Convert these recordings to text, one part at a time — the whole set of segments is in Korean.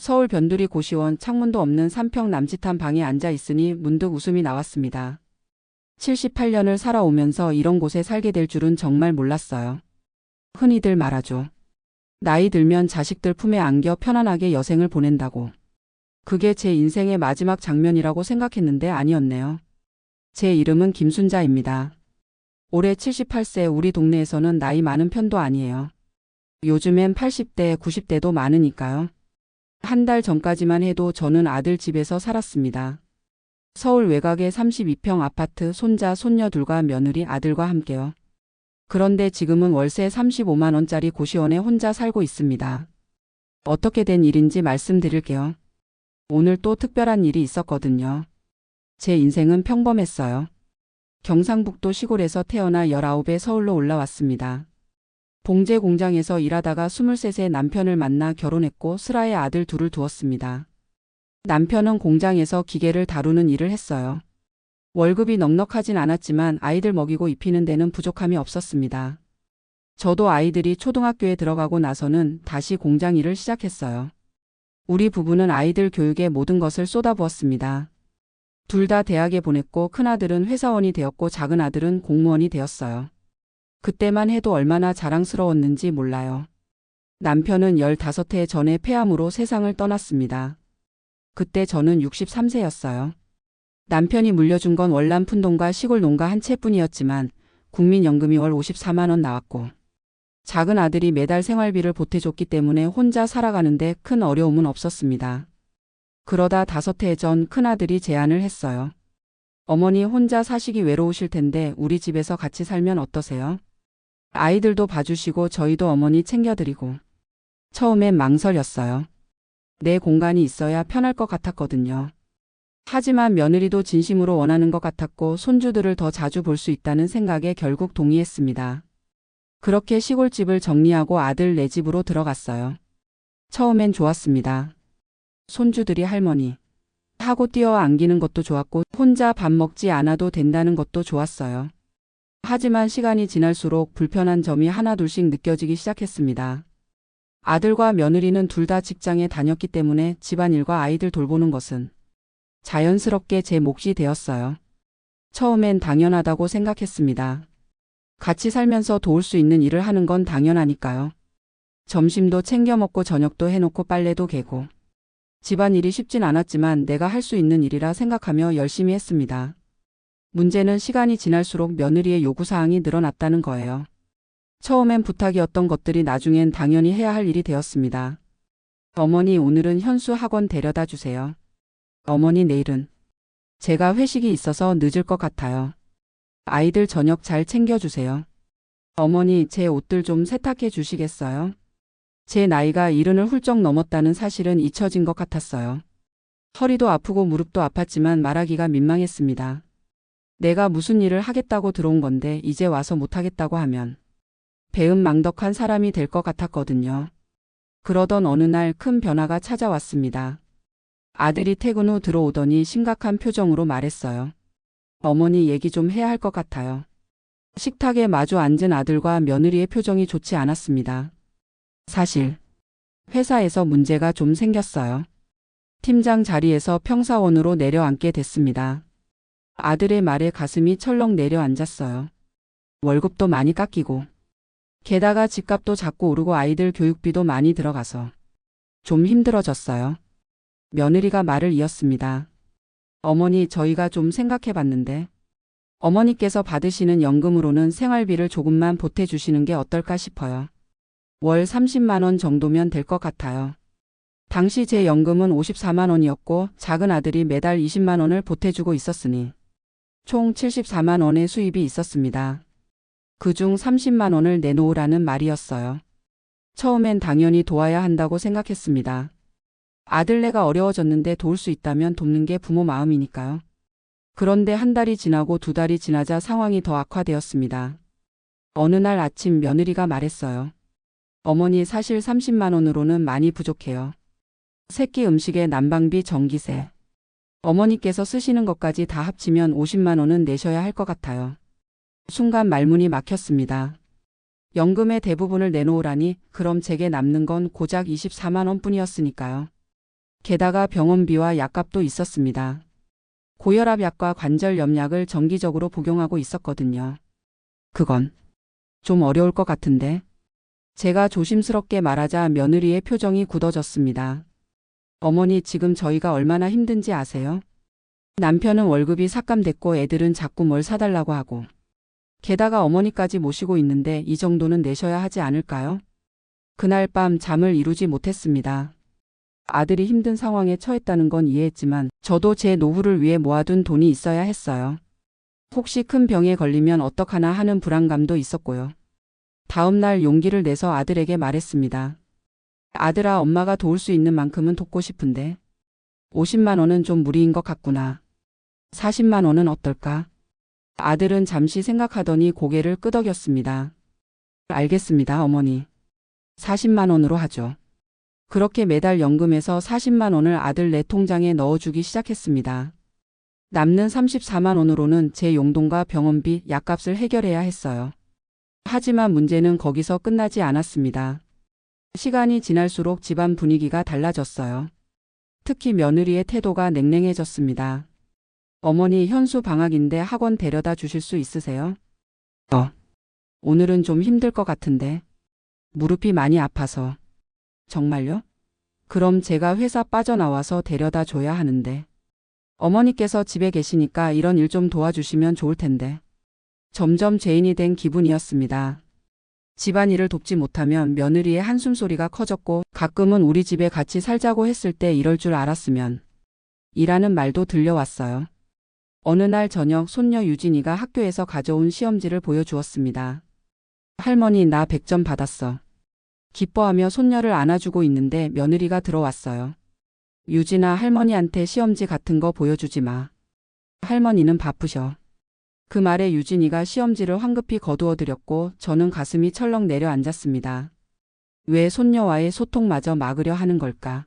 서울 변두리 고시원 창문도 없는 3평 남짓한 방에 앉아 있으니 문득 웃음이 나왔습니다. 78년을 살아오면서 이런 곳에 살게 될 줄은 정말 몰랐어요. 흔히들 말하죠. 나이 들면 자식들 품에 안겨 편안하게 여생을 보낸다고. 그게 제 인생의 마지막 장면이라고 생각했는데 아니었네요. 제 이름은 김순자입니다. 올해 78세 우리 동네에서는 나이 많은 편도 아니에요. 요즘엔 80대, 90대도 많으니까요. 한 달 전까지만 해도 저는 아들 집에서 살았습니다. 서울 외곽의 32평 아파트 손자, 손녀 둘과 며느리 아들과 함께요. 그런데 지금은 월세 35만 원짜리 고시원에 혼자 살고 있습니다. 어떻게 된 일인지 말씀드릴게요. 오늘 또 특별한 일이 있었거든요. 제 인생은 평범했어요. 경상북도 시골에서 태어나 19에 서울로 올라왔습니다. 봉제 공장에서 일하다가 23세 남편을 만나 결혼했고 슬하에 아들 둘을 두었습니다. 남편은 공장에서 기계를 다루는 일을 했어요. 월급이 넉넉하진 않았지만 아이들 먹이고 입히는 데는 부족함이 없었습니다. 저도 아이들이 초등학교에 들어가고 나서는 다시 공장 일을 시작했어요. 우리 부부는 아이들 교육에 모든 것을 쏟아부었습니다. 둘 다 대학에 보냈고 큰아들은 회사원이 되었고 작은 아들은 공무원이 되었어요. 그때만 해도 얼마나 자랑스러웠는지 몰라요. 남편은 15해 전에 폐암으로 세상을 떠났습니다. 그때 저는 63세였어요. 남편이 물려준 건 월남 푼돈과 시골 농가 한 채뿐이었지만 국민연금이 월 54만 원 나왔고 작은 아들이 매달 생활비를 보태줬기 때문에 혼자 살아가는데 큰 어려움은 없었습니다. 그러다 다섯 해 전 큰아들이 제안을 했어요. 어머니 혼자 사시기 외로우실 텐데 우리 집에서 같이 살면 어떠세요? 아이들도 봐주시고 저희도 어머니 챙겨드리고. 처음엔 망설였어요. 내 공간이 있어야 편할 것 같았거든요. 하지만 며느리도 진심으로 원하는 것 같았고 손주들을 더 자주 볼 수 있다는 생각에 결국 동의했습니다. 그렇게 시골집을 정리하고 아들 내 집으로 들어갔어요. 처음엔 좋았습니다. 손주들이 할머니 하고 뛰어 안기는 것도 좋았고 혼자 밥 먹지 않아도 된다는 것도 좋았어요. 하지만 시간이 지날수록 불편한 점이 하나둘씩 느껴지기 시작했습니다. 아들과 며느리는 둘 다 직장에 다녔기 때문에 집안일과 아이들 돌보는 것은 자연스럽게 제 몫이 되었어요. 처음엔 당연하다고 생각했습니다. 같이 살면서 도울 수 있는 일을 하는 건 당연하니까요. 점심도 챙겨 먹고 저녁도 해놓고 빨래도 개고. 집안일이 쉽진 않았지만 내가 할 수 있는 일이라 생각하며 열심히 했습니다. 문제는 시간이 지날수록 며느리의 요구사항이 늘어났다는 거예요. 처음엔 부탁이었던 것들이 나중엔 당연히 해야 할 일이 되었습니다. 어머니 오늘은 현수 학원 데려다 주세요. 어머니 내일은 제가 회식이 있어서 늦을 것 같아요. 아이들 저녁 잘 챙겨주세요. 어머니 제 옷들 좀 세탁해 주시겠어요? 제 나이가 이른을 훌쩍 넘었다는 사실은 잊혀진 것 같았어요. 허리도 아프고 무릎도 아팠지만 말하기가 민망했습니다. 내가 무슨 일을 하겠다고 들어온 건데 이제 와서 못하겠다고 하면 배은망덕한 사람이 될 것 같았거든요. 그러던 어느 날 큰 변화가 찾아왔습니다. 아들이 퇴근 후 들어오더니 심각한 표정으로 말했어요. 어머니 얘기 좀 해야 할 것 같아요. 식탁에 마주 앉은 아들과 며느리의 표정이 좋지 않았습니다. 사실 회사에서 문제가 좀 생겼어요. 팀장 자리에서 평사원으로 내려앉게 됐습니다. 아들의 말에 가슴이 철렁 내려앉았어요. 월급도 많이 깎이고 게다가 집값도 자꾸 오르고 아이들 교육비도 많이 들어가서 좀 힘들어졌어요. 며느리가 말을 이었습니다. 어머니 저희가 좀 생각해 봤는데 어머니께서 받으시는 연금으로는 생활비를 조금만 보태주시는 게 어떨까 싶어요. 월 30만 원 정도면 될 것 같아요. 당시 제 연금은 54만 원이었고 작은 아들이 매달 20만 원을 보태주고 있었으니 총 74만 원의 수입이 있었습니다. 그중 30만 원을 내놓으라는 말이었어요. 처음엔 당연히 도와야 한다고 생각했습니다. 아들네가 어려워졌는데 도울 수 있다면 돕는 게 부모 마음이니까요. 그런데 한 달이 지나고 두 달이 지나자 상황이 더 악화되었습니다. 어느 날 아침 며느리가 말했어요. 어머니 사실 30만 원으로는 많이 부족해요. 새끼 음식에 난방비 전기세. 어머니께서 쓰시는 것까지 다 합치면 50만 원은 내셔야 할 것 같아요. 순간 말문이 막혔습니다. 연금의 대부분을 내놓으라니 그럼 제게 남는 건 고작 24만 원뿐이었으니까요. 게다가 병원비와 약값도 있었습니다. 고혈압 약과 관절 염약을 정기적으로 복용하고 있었거든요. 그건 좀 어려울 것 같은데. 제가 조심스럽게 말하자 며느리의 표정이 굳어졌습니다. 어머니 지금 저희가 얼마나 힘든지 아세요? 남편은 월급이 삭감됐고 애들은 자꾸 뭘 사달라고 하고. 게다가 어머니까지 모시고 있는데 이 정도는 내셔야 하지 않을까요? 그날 밤 잠을 이루지 못했습니다. 아들이 힘든 상황에 처했다는 건 이해했지만 저도 제 노후를 위해 모아둔 돈이 있어야 했어요. 혹시 큰 병에 걸리면 어떡하나 하는 불안감도 있었고요. 다음 날 용기를 내서 아들에게 말했습니다. 아들아, 엄마가 도울 수 있는 만큼은 돕고 싶은데 50만 원은 좀 무리인 것 같구나. 40만 원은 어떨까? 아들은 잠시 생각하더니 고개를 끄덕였습니다. 알겠습니다, 어머니. 40만 원으로 하죠. 그렇게 매달 연금에서 40만 원을 아들 내 통장에 넣어주기 시작했습니다. 남는 34만 원으로는 제 용돈과 병원비, 약값을 해결해야 했어요. 하지만 문제는 거기서 끝나지 않았습니다. 시간이 지날수록 집안 분위기가 달라졌어요. 특히 며느리의 태도가 냉랭해졌습니다. 어머니 현수 방학인데 학원 데려다 주실 수 있으세요? 어. 오늘은 좀 힘들 것 같은데. 무릎이 많이 아파서. 정말요? 그럼 제가 회사 빠져나와서 데려다 줘야 하는데. 어머니께서 집에 계시니까 이런 일 좀 도와주시면 좋을 텐데. 점점 죄인이 된 기분이었습니다. 집안일을 돕지 못하면 며느리의 한숨소리가 커졌고 가끔은 우리 집에 같이 살자고 했을 때 이럴 줄 알았으면 이라는 말도 들려왔어요. 어느 날 저녁 손녀 유진이가 학교에서 가져온 시험지를 보여주었습니다. 할머니 나 100점 받았어. 기뻐하며 손녀를 안아주고 있는데 며느리가 들어왔어요. 유진아 할머니한테 시험지 같은 거 보여주지 마. 할머니는 바쁘셔. 그 말에 유진이가 시험지를 황급히 거두어 드렸고 저는 가슴이 철렁 내려앉았습니다. 왜 손녀와의 소통마저 막으려 하는 걸까?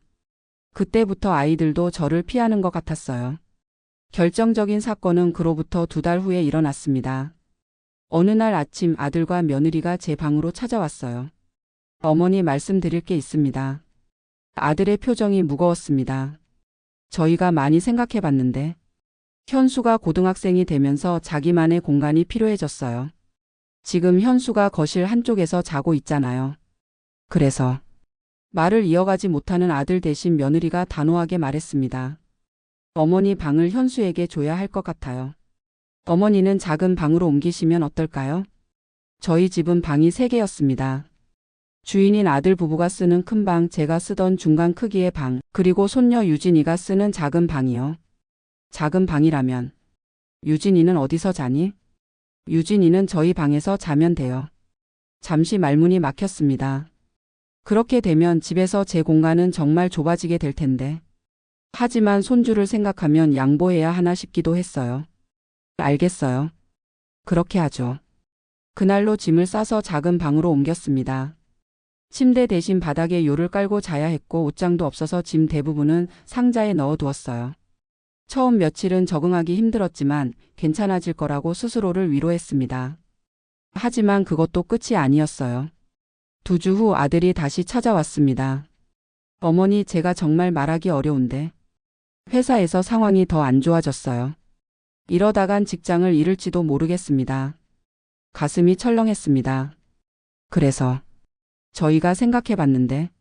그때부터 아이들도 저를 피하는 것 같았어요. 결정적인 사건은 그로부터 두 달 후에 일어났습니다. 어느 날 아침 아들과 며느리가 제 방으로 찾아왔어요. 어머니 말씀드릴 게 있습니다. 아들의 표정이 무거웠습니다. 저희가 많이 생각해 봤는데, 현수가 고등학생이 되면서 자기만의 공간이 필요해졌어요. 지금 현수가 거실 한쪽에서 자고 있잖아요. 그래서 말을 이어가지 못하는 아들 대신 며느리가 단호하게 말했습니다. 어머니 방을 현수에게 줘야 할 것 같아요. 어머니는 작은 방으로 옮기시면 어떨까요? 저희 집은 방이 3개였습니다. 주인인 아들 부부가 쓰는 큰 방, 제가 쓰던 중간 크기의 방, 그리고 손녀 유진이가 쓰는 작은 방이요. 작은 방이라면 유진이는 어디서 자니? 유진이는 저희 방에서 자면 돼요. 잠시 말문이 막혔습니다. 그렇게 되면 집에서 제 공간은 정말 좁아지게 될 텐데. 하지만 손주를 생각하면 양보해야 하나 싶기도 했어요. 알겠어요. 그렇게 하죠. 그날로 짐을 싸서 작은 방으로 옮겼습니다. 침대 대신 바닥에 요를 깔고 자야 했고 옷장도 없어서 짐 대부분은 상자에 넣어 두었어요. 처음 며칠은 적응하기 힘들었지만 괜찮아질 거라고 스스로를 위로했습니다. 하지만 그것도 끝이 아니었어요. 두 주 후 아들이 다시 찾아왔습니다. 어머니, 제가 정말 말하기 어려운데. 회사에서 상황이 더 안 좋아졌어요. 이러다간 직장을 잃을지도 모르겠습니다. 가슴이 철렁했습니다. 그래서 저희가 생각해 봤는데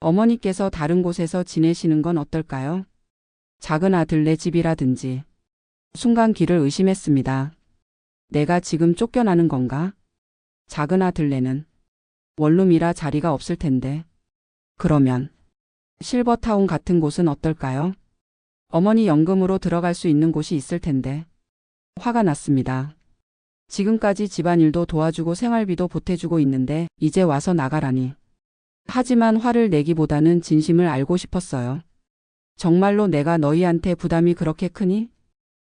어머니께서 다른 곳에서 지내시는 건 어떨까요? 작은 아들네 집이라든지. 순간 길을 의심했습니다. 내가 지금 쫓겨나는 건가? 작은 아들네는 원룸이라 자리가 없을 텐데. 그러면 실버타운 같은 곳은 어떨까요? 어머니 연금으로 들어갈 수 있는 곳이 있을 텐데. 화가 났습니다. 지금까지 집안일도 도와주고 생활비도 보태주고 있는데 이제 와서 나가라니. 하지만 화를 내기보다는 진심을 알고 싶었어요. 정말로 내가 너희한테 부담이 그렇게 크니?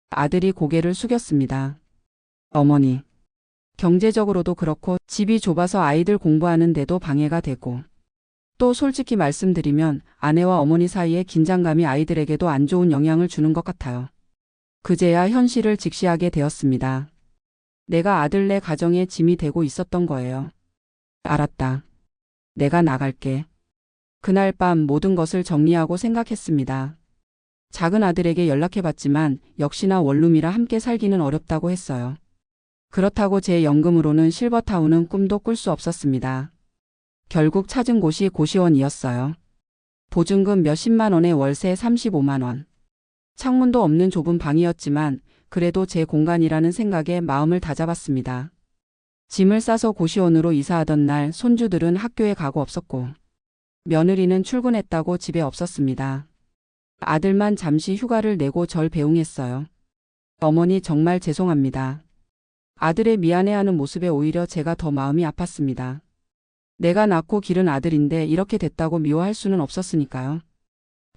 아들이 고개를 숙였습니다. 어머니. 경제적으로도 그렇고 집이 좁아서 아이들 공부하는데도 방해가 되고 또 솔직히 말씀드리면 아내와 어머니 사이의 긴장감이 아이들에게도 안 좋은 영향을 주는 것 같아요. 그제야 현실을 직시하게 되었습니다. 내가 아들네 가정에 짐이 되고 있었던 거예요. 알았다. 내가 나갈게. 그날 밤 모든 것을 정리하고 생각했습니다. 작은 아들에게 연락해봤지만 역시나 원룸이라 함께 살기는 어렵다고 했어요. 그렇다고 제 연금으로는 실버타운은 꿈도 꿀 수 없었습니다. 결국 찾은 곳이 고시원이었어요. 보증금 몇십만 원에 월세 35만 원. 창문도 없는 좁은 방이었지만 그래도 제 공간이라는 생각에 마음을 다잡았습니다. 짐을 싸서 고시원으로 이사하던 날 손주들은 학교에 가고 없었고 며느리는 출근했다고 집에 없었습니다. 아들만 잠시 휴가를 내고 절 배웅했어요. 어머니 정말 죄송합니다. 아들의 미안해하는 모습에 오히려 제가 더 마음이 아팠습니다. 내가 낳고 기른 아들인데 이렇게 됐다고 미워할 수는 없었으니까요.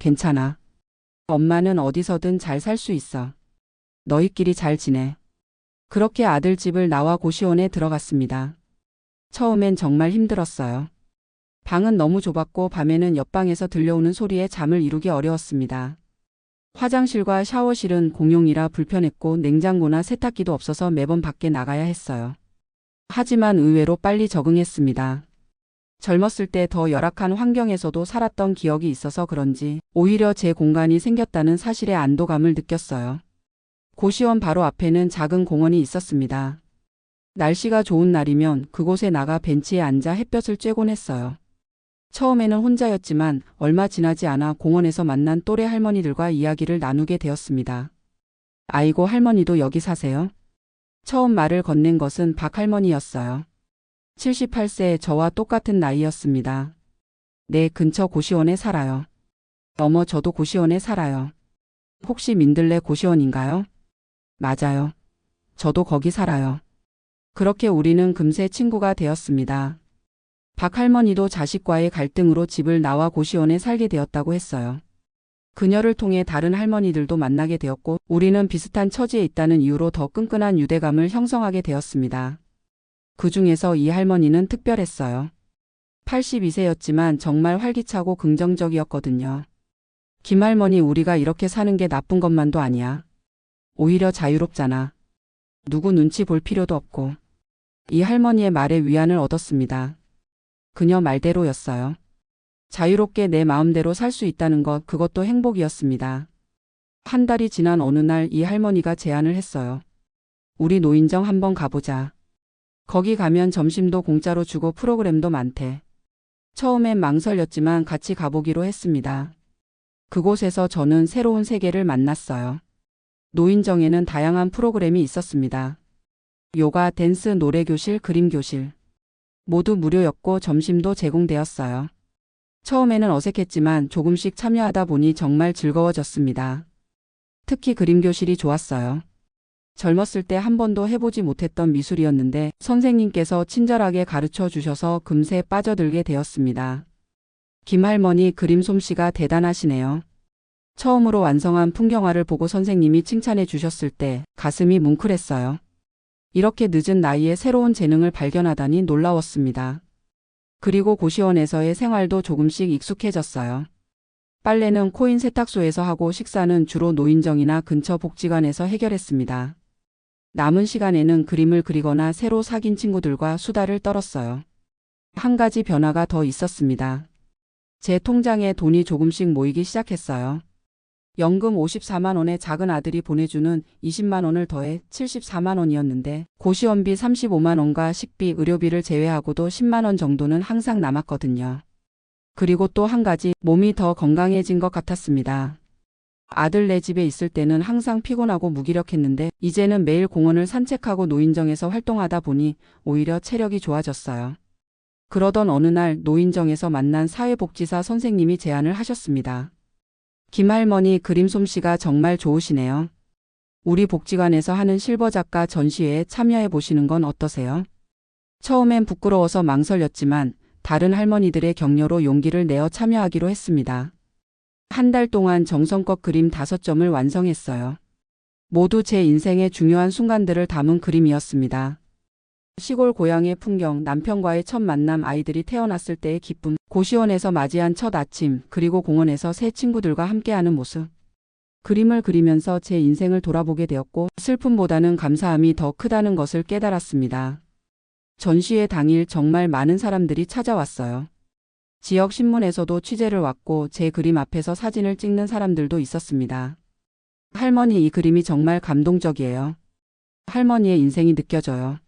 괜찮아. 엄마는 어디서든 잘 살 수 있어. 너희끼리 잘 지내. 그렇게 아들 집을 나와 고시원에 들어갔습니다. 처음엔 정말 힘들었어요. 방은 너무 좁았고 밤에는 옆방에서 들려오는 소리에 잠을 이루기 어려웠습니다. 화장실과 샤워실은 공용이라 불편했고 냉장고나 세탁기도 없어서 매번 밖에 나가야 했어요. 하지만 의외로 빨리 적응했습니다. 젊었을 때 더 열악한 환경에서도 살았던 기억이 있어서 그런지 오히려 제 공간이 생겼다는 사실에 안도감을 느꼈어요. 고시원 바로 앞에는 작은 공원이 있었습니다. 날씨가 좋은 날이면 그곳에 나가 벤치에 앉아 햇볕을 쬐곤 했어요. 처음에는 혼자였지만 얼마 지나지 않아 공원에서 만난 또래 할머니들과 이야기를 나누게 되었습니다. 아이고 할머니도 여기 사세요? 처음 말을 건넨 것은 박 할머니였어요. 78세 저와 똑같은 나이였습니다. 네, 근처 고시원에 살아요. 어머, 저도 고시원에 살아요. 혹시 민들레 고시원인가요? 맞아요. 저도 거기 살아요. 그렇게 우리는 금세 친구가 되었습니다. 박 할머니도 자식과의 갈등으로 집을 나와 고시원에 살게 되었다고 했어요. 그녀를 통해 다른 할머니들도 만나게 되었고 우리는 비슷한 처지에 있다는 이유로 더 끈끈한 유대감을 형성하게 되었습니다. 그 중에서 이 할머니는 특별했어요. 82세였지만 정말 활기차고 긍정적이었거든요. 김할머니 우리가 이렇게 사는 게 나쁜 것만도 아니야. 오히려 자유롭잖아. 누구 눈치 볼 필요도 없고. 이 할머니의 말에 위안을 얻었습니다. 그녀 말대로였어요. 자유롭게 내 마음대로 살 수 있다는 것, 그것도 행복이었습니다. 한 달이 지난 어느 날 이 할머니가 제안을 했어요. 우리 노인정 한번 가보자. 거기 가면 점심도 공짜로 주고 프로그램도 많대. 처음엔 망설였지만 같이 가보기로 했습니다. 그곳에서 저는 새로운 세계를 만났어요. 노인정에는 다양한 프로그램이 있었습니다. 요가, 댄스, 노래교실, 그림교실. 모두 무료였고 점심도 제공되었어요. 처음에는 어색했지만 조금씩 참여하다 보니 정말 즐거워졌습니다. 특히 그림교실이 좋았어요. 젊었을 때 한 번도 해보지 못했던 미술이었는데 선생님께서 친절하게 가르쳐 주셔서 금세 빠져들게 되었습니다. 김할머니 그림 솜씨가 대단하시네요. 처음으로 완성한 풍경화를 보고 선생님이 칭찬해 주셨을 때 가슴이 뭉클했어요. 이렇게 늦은 나이에 새로운 재능을 발견하다니 놀라웠습니다. 그리고 고시원에서의 생활도 조금씩 익숙해졌어요. 빨래는 코인 세탁소에서 하고 식사는 주로 노인정이나 근처 복지관에서 해결했습니다. 남은 시간에는 그림을 그리거나 새로 사귄 친구들과 수다를 떨었어요. 한 가지 변화가 더 있었습니다. 제 통장에 돈이 조금씩 모이기 시작했어요. 연금 54만 원에 작은 아들이 보내주는 20만 원을 더해 74만 원이었는데 고시원비 35만 원과 식비, 의료비를 제외하고도 10만 원 정도는 항상 남았거든요. 그리고 또 한 가지 몸이 더 건강해진 것 같았습니다. 아들 내 집에 있을 때는 항상 피곤하고 무기력했는데 이제는 매일 공원을 산책하고 노인정에서 활동하다 보니 오히려 체력이 좋아졌어요. 그러던 어느 날 노인정에서 만난 사회복지사 선생님이 제안을 하셨습니다. 김할머니 그림 솜씨가 정말 좋으시네요. 우리 복지관에서 하는 실버 작가 전시회에 참여해 보시는 건 어떠세요? 처음엔 부끄러워서 망설였지만 다른 할머니들의 격려로 용기를 내어 참여하기로 했습니다. 한 달 동안 정성껏 그림 다섯 점을 완성했어요. 모두 제 인생의 중요한 순간들을 담은 그림이었습니다. 시골 고향의 풍경, 남편과의 첫 만남, 아이들이 태어났을 때의 기쁨, 고시원에서 맞이한 첫 아침, 그리고 공원에서 새 친구들과 함께하는 모습. 그림을 그리면서 제 인생을 돌아보게 되었고 슬픔보다는 감사함이 더 크다는 것을 깨달았습니다. 전시회 당일 정말 많은 사람들이 찾아왔어요. 지역 신문에서도 취재를 왔고 제 그림 앞에서 사진을 찍는 사람들도 있었습니다. 할머니 이 그림이 정말 감동적이에요. 할머니의 인생이 느껴져요.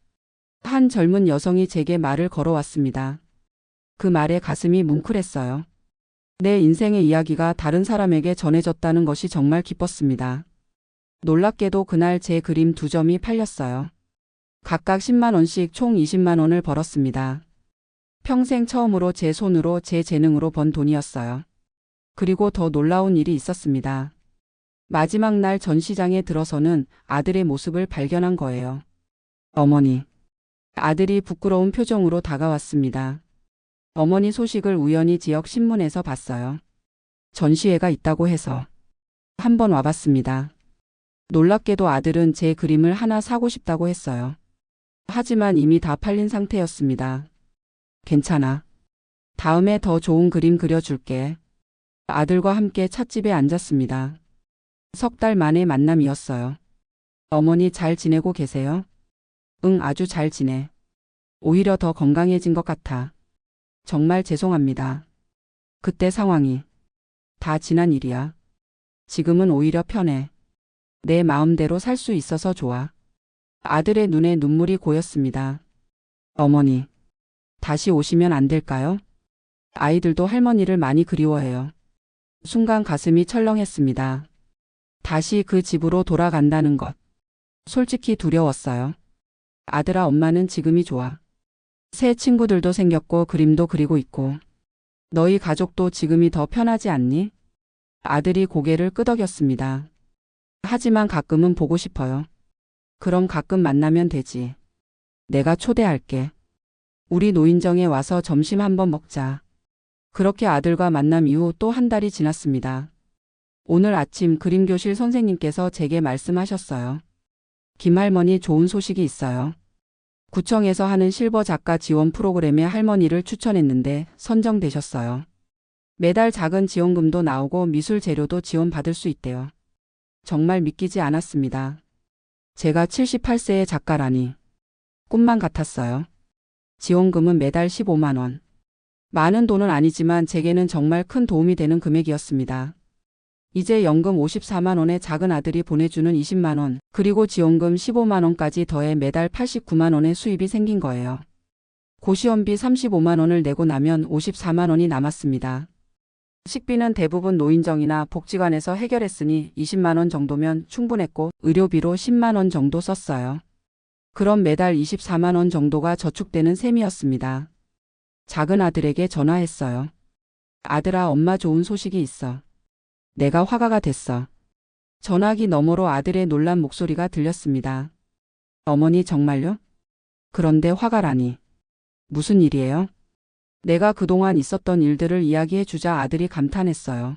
한 젊은 여성이 제게 말을 걸어왔습니다. 그 말에 가슴이 뭉클했어요. 내 인생의 이야기가 다른 사람에게 전해졌다는 것이 정말 기뻤습니다. 놀랍게도 그날 제 그림 두 점이 팔렸어요. 각각 10만 원씩 총 20만 원을 벌었습니다. 평생 처음으로 제 손으로 제 재능으로 번 돈이었어요. 그리고 더 놀라운 일이 있었습니다. 마지막 날 전시장에 들어서는 아들의 모습을 발견한 거예요. 어머니. 아들이 부끄러운 표정으로 다가왔습니다. 어머니 소식을 우연히 지역 신문에서 봤어요. 전시회가 있다고 해서 한번 와봤습니다. 놀랍게도 아들은 제 그림을 하나 사고 싶다고 했어요. 하지만 이미 다 팔린 상태였습니다. 괜찮아. 다음에 더 좋은 그림 그려줄게. 아들과 함께 찻집에 앉았습니다. 석 달 만의 만남이었어요. 어머니 잘 지내고 계세요? 응, 아주 잘 지내. 오히려 더 건강해진 것 같아. 정말 죄송합니다. 그때 상황이 다 지난 일이야. 지금은 오히려 편해. 내 마음대로 살 수 있어서 좋아. 아들의 눈에 눈물이 고였습니다. 어머니, 다시 오시면 안 될까요? 아이들도 할머니를 많이 그리워해요. 순간 가슴이 철렁했습니다. 다시 그 집으로 돌아간다는 것. 솔직히 두려웠어요. 아들아, 엄마는 지금이 좋아. 새 친구들도 생겼고 그림도 그리고 있고. 너희 가족도 지금이 더 편하지 않니? 아들이 고개를 끄덕였습니다. 하지만 가끔은 보고 싶어요. 그럼 가끔 만나면 되지. 내가 초대할게. 우리 노인정에 와서 점심 한번 먹자. 그렇게 아들과 만남 이후 또 한 달이 지났습니다. 오늘 아침 그림교실 선생님께서 제게 말씀하셨어요. 김할머니 좋은 소식이 있어요. 구청에서 하는 실버 작가 지원 프로그램에 할머니를 추천했는데 선정되셨어요. 매달 작은 지원금도 나오고 미술 재료도 지원받을 수 있대요. 정말 믿기지 않았습니다. 제가 78세의 작가라니. 꿈만 같았어요. 지원금은 매달 15만 원. 많은 돈은 아니지만 제게는 정말 큰 도움이 되는 금액이었습니다. 이제 연금 54만 원에 작은 아들이 보내주는 20만 원, 그리고 지원금 15만 원까지 더해 매달 89만 원의 수입이 생긴 거예요. 고시원비 35만 원을 내고 나면 54만 원이 남았습니다. 식비는 대부분 노인정이나 복지관에서 해결했으니 20만 원 정도면 충분했고 의료비로 10만 원 정도 썼어요. 그럼 매달 24만 원 정도가 저축되는 셈이었습니다. 작은 아들에게 전화했어요. 아들아 엄마 좋은 소식이 있어. 내가 화가가 됐어. 전화기 너머로 아들의 놀란 목소리가 들렸습니다. 어머니 정말요? 그런데 화가라니. 무슨 일이에요? 내가 그동안 있었던 일들을 이야기해 주자 아들이 감탄했어요.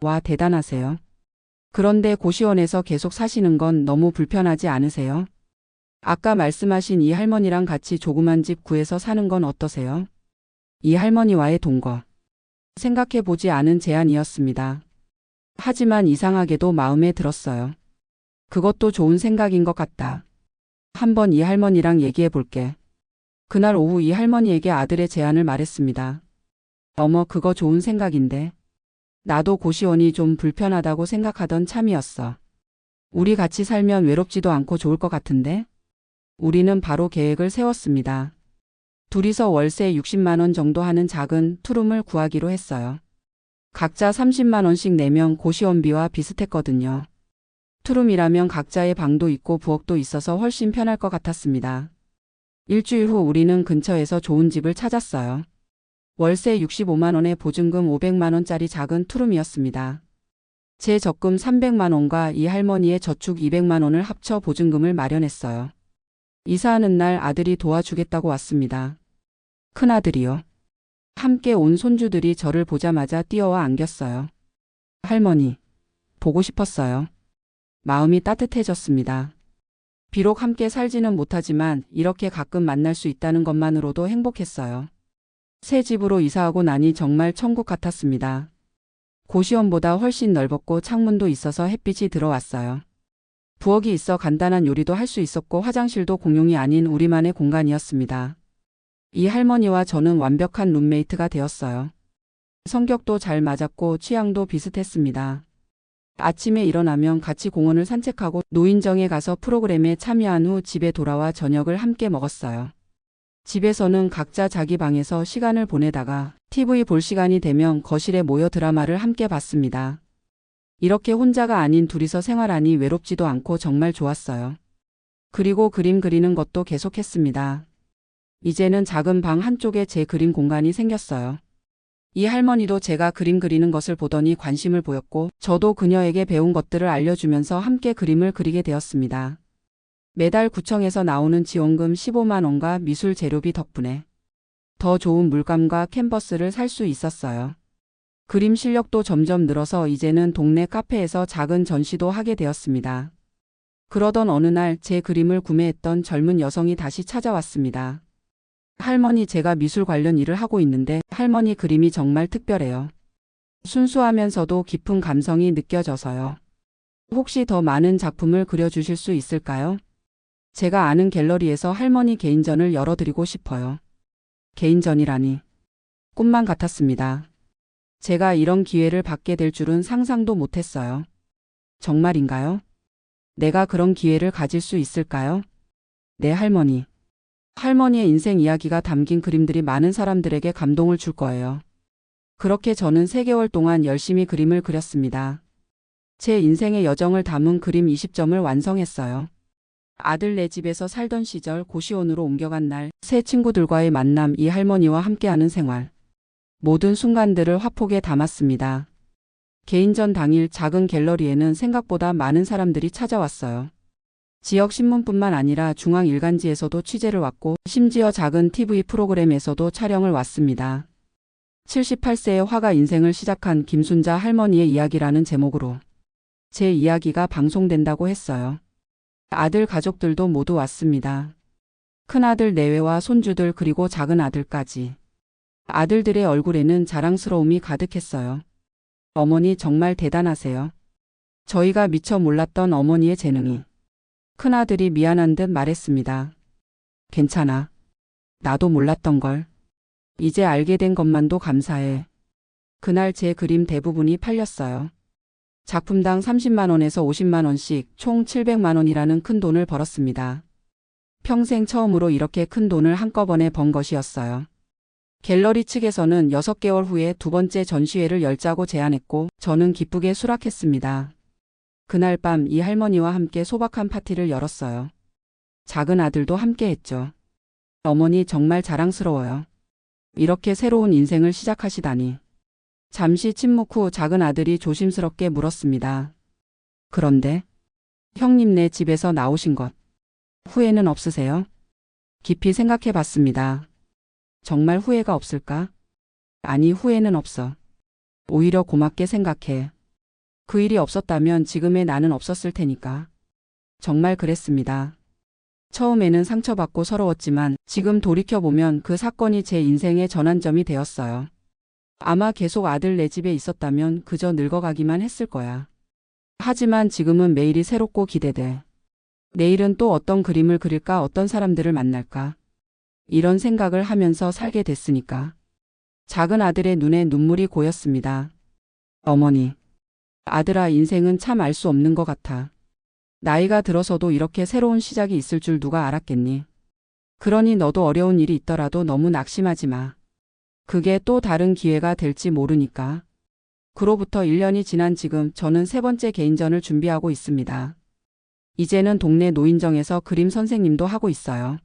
와, 대단하세요. 그런데 고시원에서 계속 사시는 건 너무 불편하지 않으세요? 아까 말씀하신 이 할머니랑 같이 조그만 집 구해서 사는 건 어떠세요? 이 할머니와의 동거. 생각해 보지 않은 제안이었습니다. 하지만 이상하게도 마음에 들었어요. 그것도 좋은 생각인 것 같다. 한번 이 할머니랑 얘기해 볼게. 그날 오후 이 할머니에게 아들의 제안을 말했습니다. 어머, 그거 좋은 생각인데. 나도 고시원이 좀 불편하다고 생각하던 참이었어. 우리 같이 살면 외롭지도 않고 좋을 것 같은데? 우리는 바로 계획을 세웠습니다. 둘이서 월세 60만 원 정도 하는 작은 투룸을 구하기로 했어요. 각자 30만 원씩 내면 고시원비와 비슷했거든요. 투룸이라면 각자의 방도 있고 부엌도 있어서 훨씬 편할 것 같았습니다. 일주일 후 우리는 근처에서 좋은 집을 찾았어요. 월세 65만 원에 보증금 500만 원짜리 작은 투룸이었습니다. 제 적금 300만 원과 이 할머니의 저축 200만 원을 합쳐 보증금을 마련했어요. 이사하는 날 아들이 도와주겠다고 왔습니다. 큰아들이요. 함께 온 손주들이 저를 보자마자 뛰어와 안겼어요. 할머니, 보고 싶었어요. 마음이 따뜻해졌습니다. 비록 함께 살지는 못하지만 이렇게 가끔 만날 수 있다는 것만으로도 행복했어요. 새 집으로 이사하고 나니 정말 천국 같았습니다. 고시원보다 훨씬 넓었고 창문도 있어서 햇빛이 들어왔어요. 부엌이 있어 간단한 요리도 할 수 있었고 화장실도 공용이 아닌 우리만의 공간이었습니다. 이 할머니와 저는 완벽한 룸메이트가 되었어요. 성격도 잘 맞았고 취향도 비슷했습니다. 아침에 일어나면 같이 공원을 산책하고 노인정에 가서 프로그램에 참여한 후 집에 돌아와 저녁을 함께 먹었어요. 집에서는 각자 자기 방에서 시간을 보내다가 TV 볼 시간이 되면 거실에 모여 드라마를 함께 봤습니다. 이렇게 혼자가 아닌 둘이서 생활하니 외롭지도 않고 정말 좋았어요. 그리고 그림 그리는 것도 계속했습니다. 이제는 작은 방 한쪽에 제 그림 공간이 생겼어요. 이 할머니도 제가 그림 그리는 것을 보더니 관심을 보였고 저도 그녀에게 배운 것들을 알려주면서 함께 그림을 그리게 되었습니다. 매달 구청에서 나오는 지원금 15만 원과 미술 재료비 덕분에 더 좋은 물감과 캔버스를 살 수 있었어요. 그림 실력도 점점 늘어서 이제는 동네 카페에서 작은 전시도 하게 되었습니다. 그러던 어느 날 제 그림을 구매했던 젊은 여성이 다시 찾아왔습니다. 할머니 제가 미술 관련 일을 하고 있는데 할머니 그림이 정말 특별해요. 순수하면서도 깊은 감성이 느껴져서요. 혹시 더 많은 작품을 그려주실 수 있을까요? 제가 아는 갤러리에서 할머니 개인전을 열어드리고 싶어요. 개인전이라니. 꿈만 같았습니다. 제가 이런 기회를 받게 될 줄은 상상도 못했어요. 정말인가요? 내가 그런 기회를 가질 수 있을까요? 네, 할머니. 할머니의 인생 이야기가 담긴 그림들이 많은 사람들에게 감동을 줄 거예요. 그렇게 저는 3개월 동안 열심히 그림을 그렸습니다. 제 인생의 여정을 담은 그림 20점을 완성했어요. 아들 내 집에서 살던 시절 고시원으로 옮겨간 날, 새 친구들과의 만남, 이 할머니와 함께하는 생활. 모든 순간들을 화폭에 담았습니다. 개인전 당일 작은 갤러리에는 생각보다 많은 사람들이 찾아왔어요. 지역 신문뿐만 아니라 중앙 일간지에서도 취재를 왔고 심지어 작은 TV 프로그램에서도 촬영을 왔습니다. 78세의 화가 인생을 시작한 김순자 할머니의 이야기라는 제목으로 제 이야기가 방송된다고 했어요. 아들 가족들도 모두 왔습니다. 큰아들 내외와 손주들 그리고 작은 아들까지. 아들들의 얼굴에는 자랑스러움이 가득했어요. 어머니 정말 대단하세요. 저희가 미처 몰랐던 어머니의 재능이. 큰아들이 미안한 듯 말했습니다. 괜찮아. 나도 몰랐던 걸. 이제 알게 된 것만도 감사해. 그날 제 그림 대부분이 팔렸어요. 작품당 30만원에서 50만원씩 총 700만원이라는 큰 돈을 벌었습니다. 평생 처음으로 이렇게 큰 돈을 한꺼번에 번 것이었어요. 갤러리 측에서는 6개월 후에 두 번째 전시회를 열자고 제안했고 저는 기쁘게 수락했습니다. 그날 밤 이 할머니와 함께 소박한 파티를 열었어요. 작은 아들도 함께 했죠. 어머니 정말 자랑스러워요. 이렇게 새로운 인생을 시작하시다니. 잠시 침묵 후 작은 아들이 조심스럽게 물었습니다. 그런데 형님네 집에서 나오신 것 후회는 없으세요? 깊이 생각해 봤습니다. 정말 후회가 없을까? 아니 후회는 없어. 오히려 고맙게 생각해. 그 일이 없었다면 지금의 나는 없었을 테니까. 정말 그랬습니다. 처음에는 상처받고 서러웠지만 지금 돌이켜보면 그 사건이 제 인생의 전환점이 되었어요. 아마 계속 아들 내 집에 있었다면 그저 늙어가기만 했을 거야. 하지만 지금은 매일이 새롭고 기대돼. 내일은 또 어떤 그림을 그릴까 어떤 사람들을 만날까. 이런 생각을 하면서 살게 됐으니까. 작은 아들의 눈에 눈물이 고였습니다. 어머니. 아들아 인생은 참 알 수 없는 것 같아. 나이가 들어서도 이렇게 새로운 시작이 있을 줄 누가 알았겠니? 그러니 너도 어려운 일이 있더라도 너무 낙심하지 마. 그게 또 다른 기회가 될지 모르니까. 그로부터 1년이 지난 지금 저는 세 번째 개인전을 준비하고 있습니다. 이제는 동네 노인정에서 그림 선생님도 하고 있어요.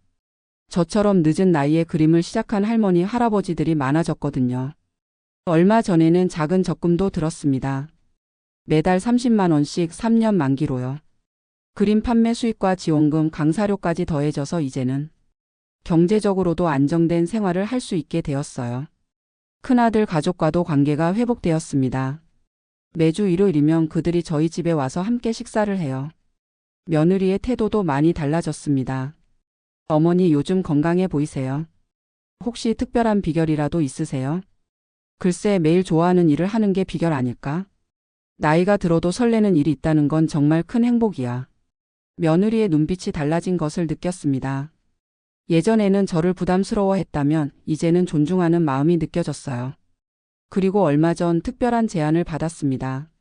저처럼 늦은 나이에 그림을 시작한 할머니, 할아버지들이 많아졌거든요. 얼마 전에는 작은 적금도 들었습니다. 매달 30만원씩 3년 만기로요. 그림 판매 수익과 지원금, 강사료까지 더해져서 이제는 경제적으로도 안정된 생활을 할 수 있게 되었어요. 큰아들 가족과도 관계가 회복되었습니다. 매주 일요일이면 그들이 저희 집에 와서 함께 식사를 해요. 며느리의 태도도 많이 달라졌습니다. 어머니 요즘 건강해 보이세요. 혹시 특별한 비결이라도 있으세요? 글쎄 매일 좋아하는 일을 하는 게 비결 아닐까? 나이가 들어도 설레는 일이 있다는 건 정말 큰 행복이야. 며느리의 눈빛이 달라진 것을 느꼈습니다. 예전에는 저를 부담스러워 했다면 이제는 존중하는 마음이 느껴졌어요. 그리고 얼마 전 특별한 제안을 받았습니다.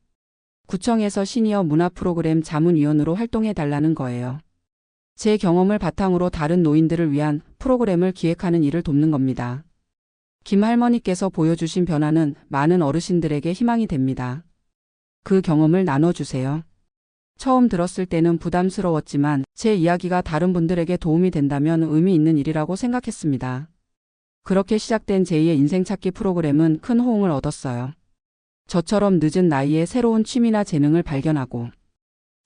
구청에서 시니어 문화 프로그램 자문위원으로 활동해 달라는 거예요. 제 경험을 바탕으로 다른 노인들을 위한 프로그램을 기획하는 일을 돕는 겁니다. 김 할머니께서 보여주신 변화는 많은 어르신들에게 희망이 됩니다. 그 경험을 나눠주세요. 처음 들었을 때는 부담스러웠지만 제 이야기가 다른 분들에게 도움이 된다면 의미 있는 일이라고 생각했습니다. 그렇게 시작된 제2의 인생 찾기 프로그램은 큰 호응을 얻었어요. 저처럼 늦은 나이에 새로운 취미나 재능을 발견하고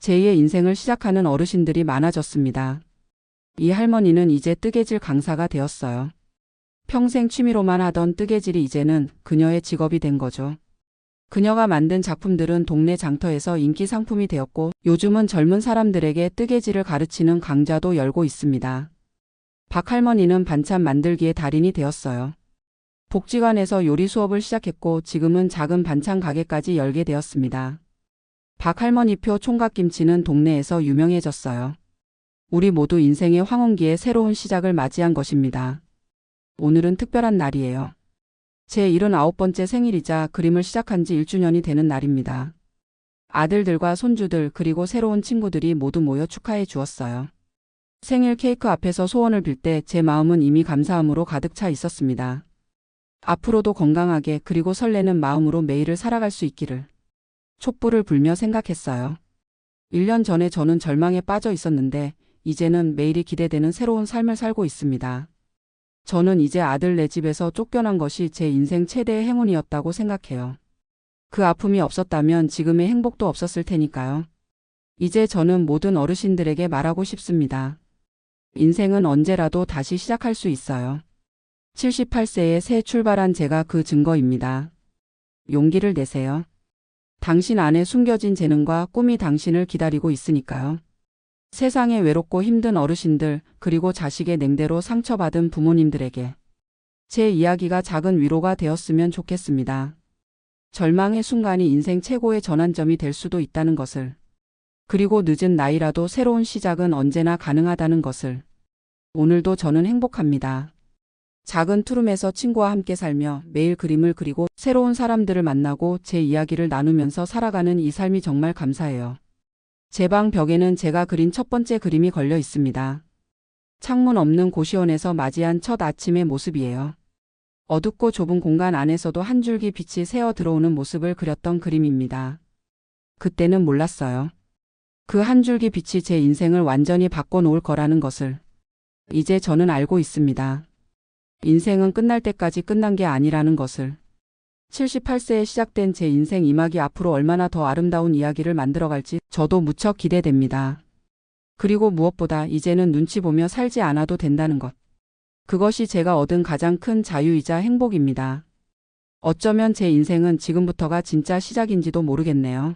제2의 인생을 시작하는 어르신들이 많아졌습니다. 이 할머니는 이제 뜨개질 강사가 되었어요. 평생 취미로만 하던 뜨개질이 이제는 그녀의 직업이 된 거죠. 그녀가 만든 작품들은 동네 장터에서 인기 상품이 되었고 요즘은 젊은 사람들에게 뜨개질을 가르치는 강좌도 열고 있습니다. 박 할머니는 반찬 만들기의 달인이 되었어요. 복지관에서 요리 수업을 시작했고 지금은 작은 반찬 가게까지 열게 되었습니다. 박 할머니표 총각김치는 동네에서 유명해졌어요. 우리 모두 인생의 황혼기에 새로운 시작을 맞이한 것입니다. 오늘은 특별한 날이에요. 제 79번째 생일이자 그림을 시작한 지 1주년이 되는 날입니다. 아들들과 손주들 그리고 새로운 친구들이 모두 모여 축하해 주었어요. 생일 케이크 앞에서 소원을 빌 때 제 마음은 이미 감사함으로 가득 차 있었습니다. 앞으로도 건강하게 그리고 설레는 마음으로 매일을 살아갈 수 있기를. 촛불을 불며 생각했어요. 1년 전에 저는 절망에 빠져 있었는데 이제는 매일이 기대되는 새로운 삶을 살고 있습니다. 저는 이제 아들 내 집에서 쫓겨난 것이 제 인생 최대의 행운이었다고 생각해요. 그 아픔이 없었다면 지금의 행복도 없었을 테니까요. 이제 저는 모든 어르신들에게 말하고 싶습니다. 인생은 언제라도 다시 시작할 수 있어요. 78세에 새 출발한 제가 그 증거입니다. 용기를 내세요. 당신 안에 숨겨진 재능과 꿈이 당신을 기다리고 있으니까요. 세상에 외롭고 힘든 어르신들, 그리고 자식의 냉대로 상처받은 부모님들에게 제 이야기가 작은 위로가 되었으면 좋겠습니다. 절망의 순간이 인생 최고의 전환점이 될 수도 있다는 것을, 그리고 늦은 나이라도 새로운 시작은 언제나 가능하다는 것을. 오늘도 저는 행복합니다. 작은 투룸에서 친구와 함께 살며 매일 그림을 그리고 새로운 사람들을 만나고 제 이야기를 나누면서 살아가는 이 삶이 정말 감사해요. 제 방 벽에는 제가 그린 첫 번째 그림이 걸려 있습니다. 창문 없는 고시원에서 맞이한 첫 아침의 모습이에요. 어둡고 좁은 공간 안에서도 한 줄기 빛이 새어 들어오는 모습을 그렸던 그림입니다. 그때는 몰랐어요. 그 한 줄기 빛이 제 인생을 완전히 바꿔놓을 거라는 것을. 이제 저는 알고 있습니다. 인생은 끝날 때까지 끝난 게 아니라는 것을. 78세에 시작된 제 인생 이막이 앞으로 얼마나 더 아름다운 이야기를 만들어갈지 저도 무척 기대됩니다. 그리고 무엇보다 이제는 눈치 보며 살지 않아도 된다는 것. 그것이 제가 얻은 가장 큰 자유이자 행복입니다. 어쩌면 제 인생은 지금부터가 진짜 시작인지도 모르겠네요.